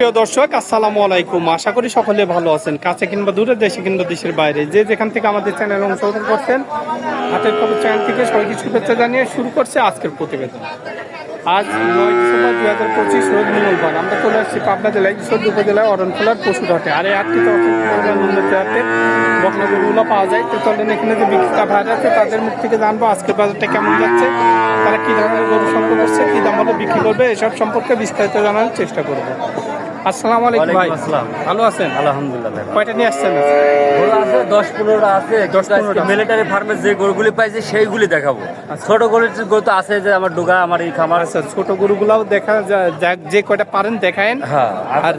প্রিয় দর্শক, আসসালামু আলাইকুম। আশা করি সকলে ভালো আছেন। কাছে কিংবা দূরে, দেশে কিংবা দেশের বাইরে। যে যেখান থেকে আমাদের চ্যানেল অংশগ্রহণ করছেন, হাতের খবর চ্যানেল থেকে সবাইকে শুভেচ্ছা জানিয়ে শুরু করছে আজকের প্রতিবেদন। আজ নয় ডিসেম্বর দুই হাজার পঁচিশ রোজ মঙ্গলবার। আমরা চলে আসছি পাবনা জেলায় ঈশ্বর উপজেলায়, অরণখোলার পশুরহাটে। আর এই আটটিতে উন্নতি হাটে বকনাগুলো পাওয়া যায়। তো চলেন এখানে যে বিক্রেতা ভাইরা আছে, তাদের মুখ থেকে জানব আজকের বাজারটা কেমন যাচ্ছে, তারা কি ধরনের গরু সংগ্রহ করছে, কি দাম বিক্রি করবে, এসব সম্পর্কে বিস্তারিত জানার চেষ্টা করব। আসসালামু আলাইকুম ভাই। ভালো আছেন? আলহামদুলিল্লাহ। কয়টা নিয়ে আসছেন? গরু আছে দশ পনেরোটা আছে। দশ পনেরোটা। মিলিটারি ফার্মে যে গরুগুলি পাইছে সেইগুলি দেখাবো। ছোট গরুর গরু তো আছে যে আমার ডুগা আমার এই খামার। আচ্ছা ছোট গরুগুলাও দেখা যা- যা- কয়টা পারেন দেখায়েন। হ্যাঁ। আর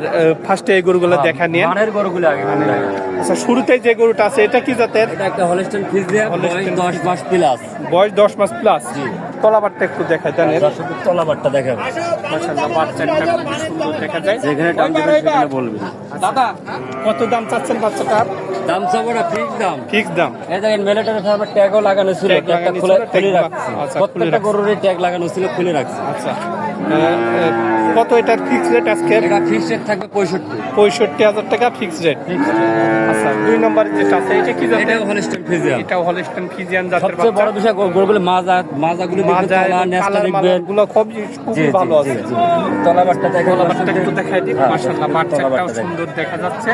ফার্স্টে এই গরুগুলো দেখা নিয়ে মানের গরুগুলি আগে দেখাবো। আচ্ছা শুরুতে যে গরুটা আছে এটা কি জাতের? এটা একটা হলিস্টন ফিজিয়াম Holstein দশ মাস প্লাস বয়স দশ মাস প্লাস জি। তলাবারটা একটু দেখায় দেন। তলাবারটা দেখাবো। মাশাআল্লাহ খুব সুন্দর দেখা যায়। যেখানে টান দেবেন সেখানে বলবেন দাদা কত দাম চাচ্ছেন বাচ্চাটার দাম চাবো ফিক্স দাম। ফিক্স দাম। এই দেখেন মিলিটারি ফার্মের ট্যাগও লাগানো ছিল ট্যাগটা খুলে খুলে রাখছি। আচ্ছা, প্রত্যেকটা গরুরই ট্যাগ লাগানো ছিল খুলে রাখছি। আচ্ছা। কত এটার ফিক্স রেট আজকে? এটা ফিক্স রেট থাকবে পঁয়ষট্টি। পঁয়ষট্টি হাজার টাকা ফিক্স রেট আচ্ছা দুই নম্বরে যেটা আছে এটা কি জাতের? এটাও হলিস্টন ফিজিয়াম এটা হলিস্টন ফিজিয়ান জাতের সবচেয়ে বড় বিষয় গরুগুলো মাজা মাজাগুলো মাজা নেস্টা দেখবেন। গুলো খুবই খুবই ভালো আছে। তলাবারটা দেখেন তলাবারটা একটু দেখাই দিই। হ্যাঁ, মাশাআল্লাহ বাচ্চাটাও সুন্দর দেখা যাচ্ছে।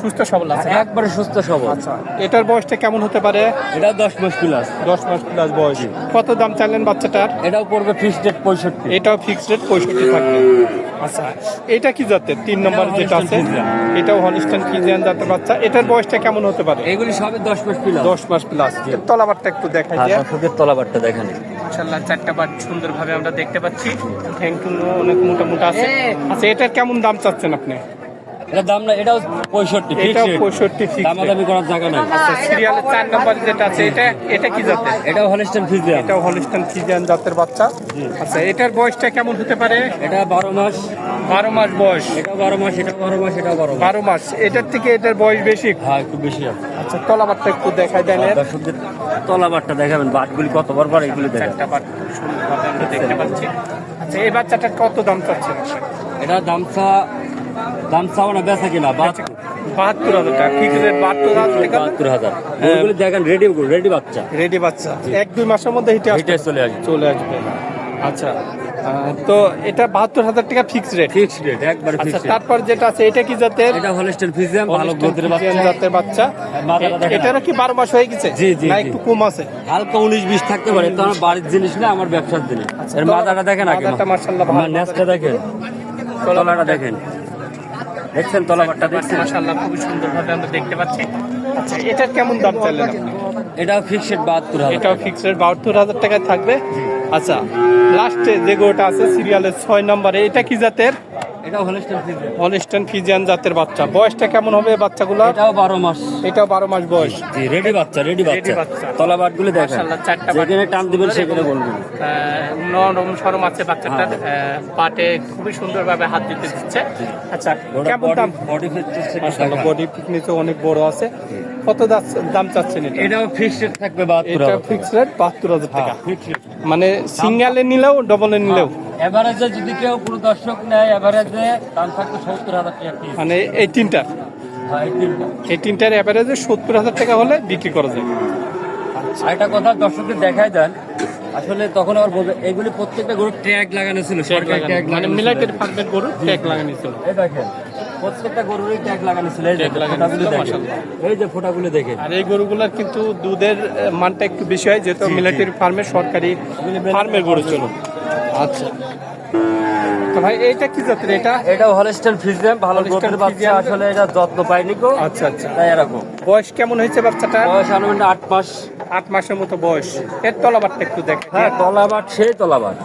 সুস্থ সবল আছে একবারে সুস্থ সবল। আচ্ছা এটার বয়সটা কেমন হতে পারে? এটা দশ মাস প্লাস দশ মাস প্লাস বয়স। কত দাম চাইলেন বাচ্চাটার? এটাও পড়বে ফিক্সড রেট পঁয়ষট্টি। এটাও ফিক্সড রেট পঁয়ষট্টি। থাকবে আচ্ছা এটা কি জাতের? তিন নম্বর যেটা আছে। এটাও হলিস্টান ফিজিয়ান জাতের বাচ্চা। এটার বয়সটা কেমন হতে পারে? এগুলি সবই দশ মাস প্লাস দশ মাস প্লাস তলাবারটা একটু দেখাই হ্যাঁ দিয়ে দর্শকের তলাবারটা দেখেন। মাশাআল্লাহ চারটা বার সুন্দরভাবে আমরা দেখতে পাচ্ছি। থ্যাংক ইউ অনেক মোটা মোটা আছে আচ্ছা এটার কেমন দাম চাচ্ছেন আপনি? এটা দাম না এটাও পঁয়ষট্টি এটাও পঁয়ষট্টি দামাদামি করার জায়গা নাই। আচ্ছা সিরিয়ালের চার নম্বর যেটা আছে এটা এটা কি জাতের? এটাও হলিস্টন ফিজিয়াম এটাও হলিস্টান ফিজিয়ান জাতের বাচ্চা। আচ্ছা এটার বয়সটা কেমন হতে পারে? এটা বারো মাস। বারো মাস বয়স। এটাও বারো মাস এটাও বারো মাস এটাও বারো বারো মাস। এটার থেকে এটার বয়স বেশি? হ্যাঁ একটু বেশি আছে। আচ্ছা তলাবারটা একটু দেখাই দেন। দর্শকদের তলাবারটা দেখাবেন বাটগুলি কত বার বার এগুলি আমরা দেখতে পাচ্ছি। আচ্ছা এই বাচ্চাটার কত দাম চাচ্ছেন? এটা দাম চা দাম চাও না বেচা কিনা? বাহাত্তর। হাজার টাকা। ঠিক রেট বাহাত্তর হাজার টাকা? বাহাত্তর হাজার। ওগুলি দেখেন রেডি রেডি বাচ্চা। রেডি বাচ্চা। এক দুই মাসের মধ্যে হিটে চলে আসবে। চলে আসবে। আচ্ছা। তো এটা বাহাত্তর হাজার টাকা ফিক্স রেট ফিক্সড রেট একবার আচ্ছা তারপর যেটা আছে এটা কি জাতের? এটা হলিস্টন ফিজিয়াম ভালো গ্রোথের বাচ্চা। জাতের বাচ্চা। এটারও কি বারো মাস হয়ে গেছে? জি, জি, না একটু কম আছে। হালকা উনিশ বিশ থাকতে পারে তো আমার বাড়ির জিনিস না আমার ব্যবসার জিনিস। এর মাথাটা দেখেন আগে। মাথাটা মাশাআল্লাহ ভালো। নেসটা দেখেন। তলাটা দেখেন। দেখছেন তলাবারটা দেখছেন? মাশাআল্লাহ খুবই সুন্দরভাবে আমরা দেখতে পাচ্ছি। আচ্ছা এটার কেমন দাম চাইলেন এটা এটাও ফিক্সড বাহাত্তর হাজার এটাও ফিক্সড বাহাত্তর হাজার টাকায় থাকবে? আচ্ছা লাস্টে যে গোটা আছে সিরিয়ালের ছয় নম্বরে এটা কি জাতের? হলিস্টন হলিস্টান ফিজিয়ান জাতের বাচ্চা। বয়সটা কেমন হবে বাচ্চাগুলো? এটাও বারো মাস। এটাও বারো মাস বয়স। জি রেডি বাচ্চা রেডি বাচ্চা। দেখেন। মাশাআল্লাহ, চারটা যেখানে টান দিবেন সেখানে বলবেন। নরম সরম আছে বাচ্চাটার আহ, পাটে খুবই সুন্দরভাবে হাত দিতে দিচ্ছে। আচ্ছা কেমন দাম? বডি ফিটনেস মাশাআল্লাহ বডি ফিটনেসও অনেক বড় আছে। কত দাম চাচ্ছেন এটা? এটাও ফিক্সড থাকবে বাহাত্তর এটা হাজার ফিক্স রেট বাহাত্তর হাজার টাকা। মানে সিঙ্গেলে নিলেও ডবলে নিলেও? এভারেজে যদি কেউ কোনো দর্শক নেয় এভারেজে দাম থাকবে সত্তর হাজার টাকা পিস মানে এই তিনটার হ্যাঁ, এই তিনটা। এই তিনটার অ্যাভারেজে সত্তর হাজার টাকা হলে বিক্রি করা যায়। আর একটা কথা দর্শকদের দেখাই দেন। আসলে তখন আবার বলবে এগুলি প্রত্যেকটা গরু ট্যাগ লাগানো ছিল সরকারি ট্যাগ মানে মিলাইটেড ফার্মের গরু ট্যাগ লাগানো ছিল। এই দেখেন প্রত্যেকটা গরুরই ট্যাগ লাগানো ছিল। এই। এই যে ফোটাগুলো দেখেন। আর এই গরুগুলোর কিন্তু দুধের মানটা একটু বেশি হয় যেহেতু মিলিটারি ফার্মের সরকারি ফার্মের গরু ছিল আচ্ছা। তো ভাই এইটা কি জাতের এটা? এটাও হলিস্টার ফিজিয়াম ভালো গ্রোথের বাচ্চা আসলে এটা যত্ন পাইনি গো। আচ্ছা আচ্ছা। তাই এরকম। বয়স কেমন হয়েছে বাচ্চাটা বয়স আনুমানিক আট মাস। আট মাসের মতো বয়স। এর তলাবারটা একটু দেখে হ্যাঁ তলাবাট সেই তলাবাট।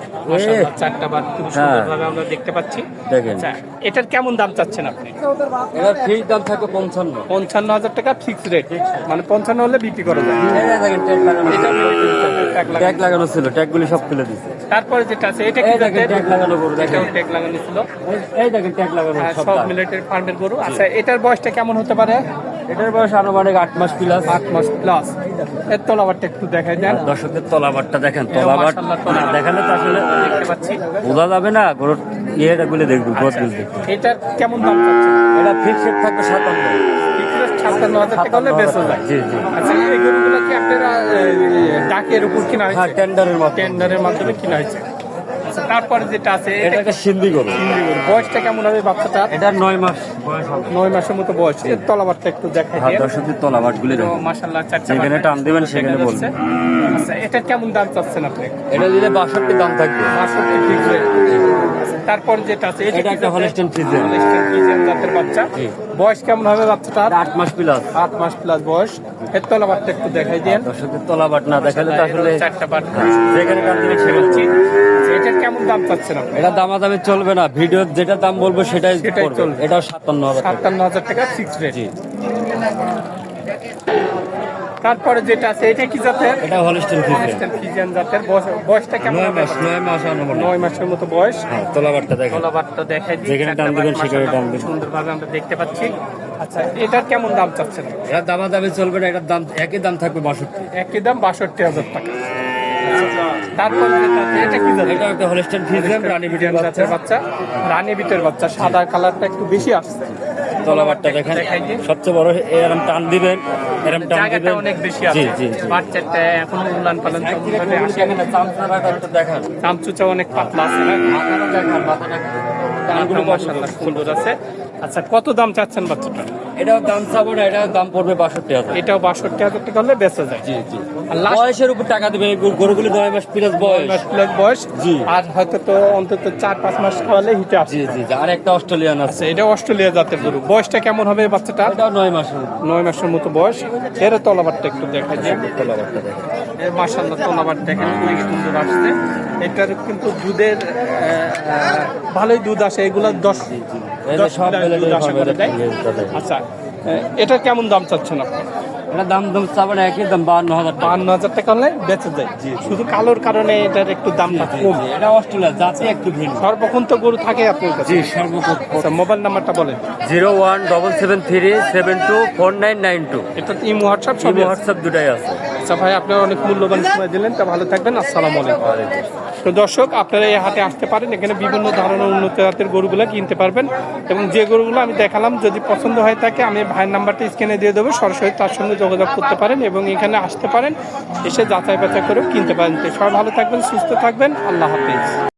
চারটা বার খুব হ্যাঁ। সুন্দরভাবে আমরা দেখতে পাচ্ছি। দেখেন। আচ্ছা এটার কেমন দাম চাচ্ছেন আপনি? ফিক্স দাম থাকে পঞ্চান্ন। পঞ্চান্ন হাজার টাকা ফিক্স রেট মানে পঞ্চান্ন হলে বিক্রি করা যায়। ট্যাগ লাগানো এটা ছিল ট্যাগগুলি সব ফেলে দিছে। তারপরে যেটা আছে এটা কি লাগানো গরু দেখেন। ট্যাগ লাগানো ছিল। এই- দেখেন ট্যাগ লাগানো সব সব মিলিটারি ফার্মের গরু। আচ্ছা এটার বয়সটা কেমন হতে পারে? এটার বয়স আনুমানিক আট মাস প্লাস আট মাস প্লাস এর তলাবারটা একটু দেখাই দেন। দর্শকদের তলাবাটটা দেখেন এও তলাবাট না দেখালে তো আসলে দেখতে পাচ্ছি। বোঝা যাবে না গরুর ইয়েটা গুলো দেখব গদগুলো দেখব। এটার কেমন দাম চাচ্ছে? এটা ফিক্সড থাকবে সাতান্ন। ছাপ্পান্ন হাজার টাকা হলে বেঁচে যায়। জি জি। আচ্ছা এই গরুগুলো কি আপনারা ডাকের উপর কিনা হ্যাঁ হয়েছে টেন্ডারের মতো টেন্ডারের মাধ্যমে কিনা হয়েছে। আচ্ছা তারপরে যেটা আছে এটা একটা সিন্ধি গরু। বয়সটা কেমন হবে বাচ্চাটার এটা নয় মাস বয়স হবে। নয় মাসের মতো বয়স। এর তলাবারটা একটু দেখাই দিয়ে। দর্শকদের তলাবাটগুলো তো দেখো। মাশাআল্লাহ চারটা যেখানে টান দিবেন সেখানে বলবেন। আচ্ছা এটা কেমন দাম চাচ্ছেন আপনি? এটা দিলে বাষট্টি দাম থাকবে। বাষট্টি ঠিক rate। তারপর যেটা আছে এটা একটা হলস্টেন ফ্রিজের হলস্টেইন ফ্রিজিয়ান জাতের বাচ্চা। বয়স কেমন হবে বাচ্চাটার? আট মাস প্লাস আট মাস প্লাস বয়স। এর তলাবারটা একটু দেখাই দেন। দর্শকদের তলাবাট না দেখালে তো আসলে চারটা বাট যেখানে টান দিবেন সেখানে দাম চাচ্ছেন আপনি? এটা দামাদামি চলবে না। ভিডিওর যেটা দাম বলব সেটাই সেটাই চলবে। এটাও সাতান্ন হাজার সাতান্ন হাজার টাকা ফিক্সড রেট তারপরে যেটা আছে এটা কি জাতের? এটা হলস্টেন হলস্টেইন ফ্রিজিয়ান জাতের। বয়স- বয়সটা কেমন নয় মাস নয় মাস আনুমানিক। নয় মাসের মতো বয়স। হ্যাঁ তলাবাটটা দেখেন। গলাবারটা দেখাই যেখানে টান দিবেন সেখানে টান দিবেন। সুন্দরভাবে আমরা দেখতে পাচ্ছি। আচ্ছা এটার কেমন দাম চাচ্ছেন? এটা দামাদামি চলবে না এটার দাম একই দাম থাকবে বাষট্টি। একই দাম বাষট্টি হাজার টাকা। তারপর এটা কি জাতের? এটা একটা রানী বিটের বাচ্চা। বাচ্চা। রানী বিটের বাচ্চা সাদা কালারটা একটু বেশি আসছে। দেখেন সবচেয়ে বড় এরম টান দিবেন এরম টান দিবেন। অনেক বেশি আছে। জি জি। বাচ্চাটা এখনও উলান পালন চলভাবে আসে দেখান চামচুচা অনেক পাতলা আছে না মাথাটা দেখান মাথাটা কানগুলো মাশাআল্লাহ সুন্দর আছে। আচ্ছা কত দাম চাচ্ছেন বাচ্চাটা? এটাও দাম না এটাও দাম পড়বে বাষট্টি হাজার। এটাও বাষট্টি হাজার টাকা হলে বেঁচে যায়। জি জি। বয়সের উপর টাকা দেবে গরুগুলি নয় মাস প্লাস বয়স। মাস প্লাস বয়স। জি। আর হয়তো তো অন্তত চার পাঁচ মাস খাওয়ালে হিটে আসে। জি জি। আর একটা অস্ট্রেলিয়ান আছে। আচ্ছা এটা অস্ট্রেলিয়া জাতের গরু। বয়সটা কেমন হবে বাচ্চাটা এটাও নয় মাসের নয় মাসের মতো বয়স। এর তলাবারটা একটু দেখা যায় তলাবারটা এর মাসাল্লাহ তলাবার দেখেন অনেক সুন্দর আসছে। এটার কিন্তু দুধের ভালোই দুধ আসে এগুলো দশ দশ আশা করে আচ্ছা এটা কেমন দাম চাচ্ছেন আপনি? এটা দাম দাম চাবো না একই দাম বাহান্ন হাজার টাকা। বান্ন হাজার টাকা হলে বেঁচে যায়। শুধু কালোর কারণে এটার একটু দামটা কম। এটা অস্ট্রেলিয়া জাতি একটু ভিন্ন। সর্বক্ষণ তো গরু থাকে আপনার কাছে? জি সর্বপ্রথম আচ্ছা মোবাইল নাম্বারটা বলেন। Zero one double seven three seven two four nine nine two. এটা ইমো হোয়াটসঅ্যাপ আছে। হোয়াটসঅ্যাপ দুটাই আছে। আচ্ছা ভাই আপনারা অনেক মূল্যবান সময় দিলেন তা ভালো থাকবেন। আসসালামু আলাইকুম। তো দর্শক আপনারা এই হাটে আসতে পারেন। এখানে বিভিন্ন ধরনের উন্নত জাতের গরুগুলো কিনতে পারবেন। এবং যে গরুগুলো আমি দেখালাম যদি পছন্দ হয় থাকে আমি ভাইয়ের নাম্বারটা স্ক্রিনে দিয়ে দেবো। সরাসরি তার সঙ্গে যোগাযোগ করতে পারেন এবং এখানে আসতে পারেন। এসে যাচাই বাছাই করেও কিনতে পারেন। তো সবাই ভালো থাকবেন, সুস্থ থাকবেন। আল্লাহ হাফিজ।